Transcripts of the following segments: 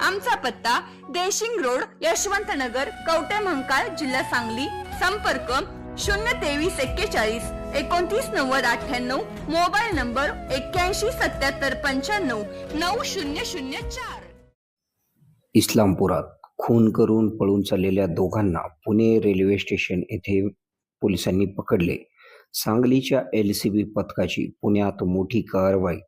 आमचा पत्ता देशिंग रोड यशवंत नगर कवटे महंकाळ जिल्हा सांगली. संपर्क शून्य तेवीस एक्केचाळीस एकोणतीस नव्वद अठ्ठ्याण्णव. मोबाईल नंबर एक्क्याऐंशी सत्याहत्तर पंच्याण्णव नऊ शून्य शून्य चार. इस्लामपुरात खून करून पळून चाललेल्या दोघांना पुणे रेल्वे स्टेशन येथे पोलिसांनी पकडले. सांगलीच्या एल सी बी पथकाची पुण्यात मोठी कारवाई.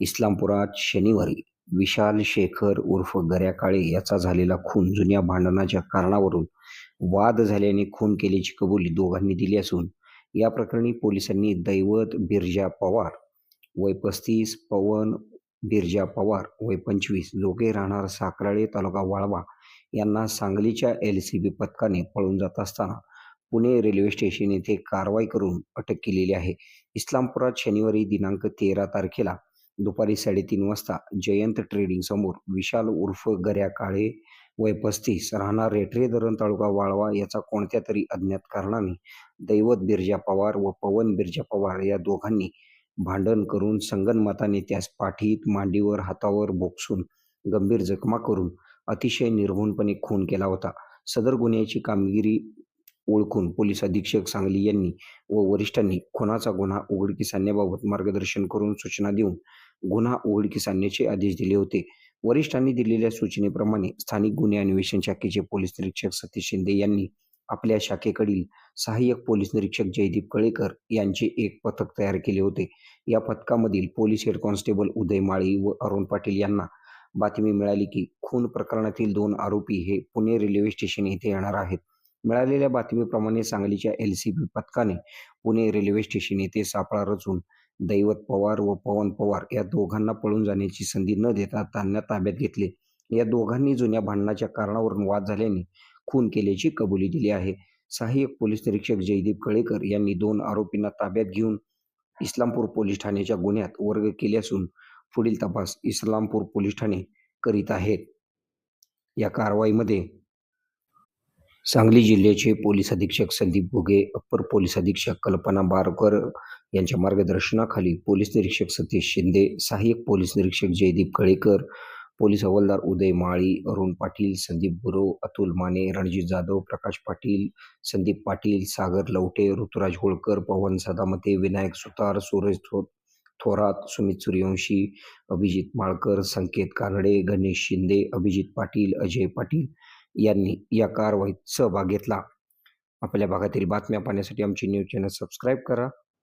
इस्लामपुरात शनिवारी विशाल शेखर उर्फ गऱ्या काळे याचा झालेला खून जुन्या भांडणाच्या कारणावरून वाद झाल्याने खून केल्याची कबुली दोघांनी दिली असून या प्रकरणी पोलिसांनी दैवत बिरजा पवार वय पस्तीस पवन बिरजा पवार वय पंचवीस दोघे राहणार साकराळे तालुका वाळवा यांना सांगलीच्या एल सी बी पथकाने पळून जात असताना पुणे रेल्वे स्टेशन येथे कारवाई करून अटक केलेली आहे. इस्लामपुरात शनिवारी दिनांक तेरा तारखेला दुपारी साडेतीन वाजता जयंत ट्रेडिंग समोर विशाल उर्फ गऱ्या काळे वय पस्तीस राहणार रेठरे धरण तालुका वाळवा याचा कोणत्या तरी अज्ञात कारणाने दैवत बिरजा पवार व पवन बिरजा पवार या दोघांनी भांडण करून संगनमताने त्यास पाठीत मांडीवर हातावर बोक्सून गंभीर जखमा करून अतिशय निर्घुणपणे खून केला होता. सदर गुन्ह्याची कामगिरी ओळखून पोलीस अधीक्षक सांगली यांनी व वरिष्ठांनी खुनाचा गुन्हा उघडकीस आणण्याबाबत मार्गदर्शन करून सूचना देऊन गुन्हा उघडकीस आणण्याचे आदेश दिले होते. वरिष्ठांनी दिलेल्या सूचनेप्रमाणे स्थानिक गुन्हे अन्वेषण शाखेचे पोलीस निरीक्षक सतीश शिंदे यांनी आपल्या शाखेकडील सहाय्यक पोलीस निरीक्षक जयदीप कळेकर यांचे एक पथक तयार केले होते. या पथकामधील police head constable Uday Mali व अरुण पाटील यांना बातमी मिळाली की खून प्रकरणातील दोन आरोपी हे पुणे रेल्वे स्टेशन येथे येणार आहेत. मिळालेल्या बातमीप्रमाणे सांगलीच्या एल सी बी पथकाने पुणे रेल्वे स्टेशन येथे सापळा रचून दैवत पवार व पवन पवार या दोघांना पळून जाण्याची संधी न देता त्यांना ताब्यात घेतले. या दोघांनी जुन्या भांडणाच्या कारणावरून वाद झाल्याने खून केल्याची कबुली दिली आहे. सहाय्यक पोलीस निरीक्षक जयदीप कळेकर यांनी दोन आरोपींना ताब्यात घेऊन इस्लामपूर पोलीस ठाण्याच्या गुन्ह्यात वर्ग केले असून पुढील तपास इस्लामपूर पोलीस ठाणे करीत आहेत. या कारवाईमध्ये सांगली जिल्ह्याचे पोलीस अधीक्षक संदीप भुगे अप्पर पोलीस अधीक्षक कल्पना बारकर यांच्या मार्गदर्शनाखाली पोलीस निरीक्षक सतीश शिंदे सहाय्यक पोलीस निरीक्षक जयदीप कळेकर पोलीस हवालदार उदय माळी अरुण पाटील संदीप गुरव अतुल माने रणजित जाधव प्रकाश पाटील संदीप पाटील सागर लवटे ऋतुराज होळकर पवन सदामते विनायक सुतार सूरज थो थोरात सुमित सूर्यवंशी अभिजित माळकर संकेत कानडे गणेश शिंदे अभिजित पाटील अजय पाटील यांनी या कारवाईत सहभाग घेतला. आपल्या भागातील बातम्या पाहण्यासाठी आमची न्यूज चॅनल सबस्क्राईब करा.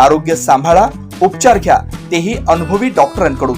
आरोग्य सांभाळा उपचार घ्या तेही अनुभवी डॉक्टरांकडून.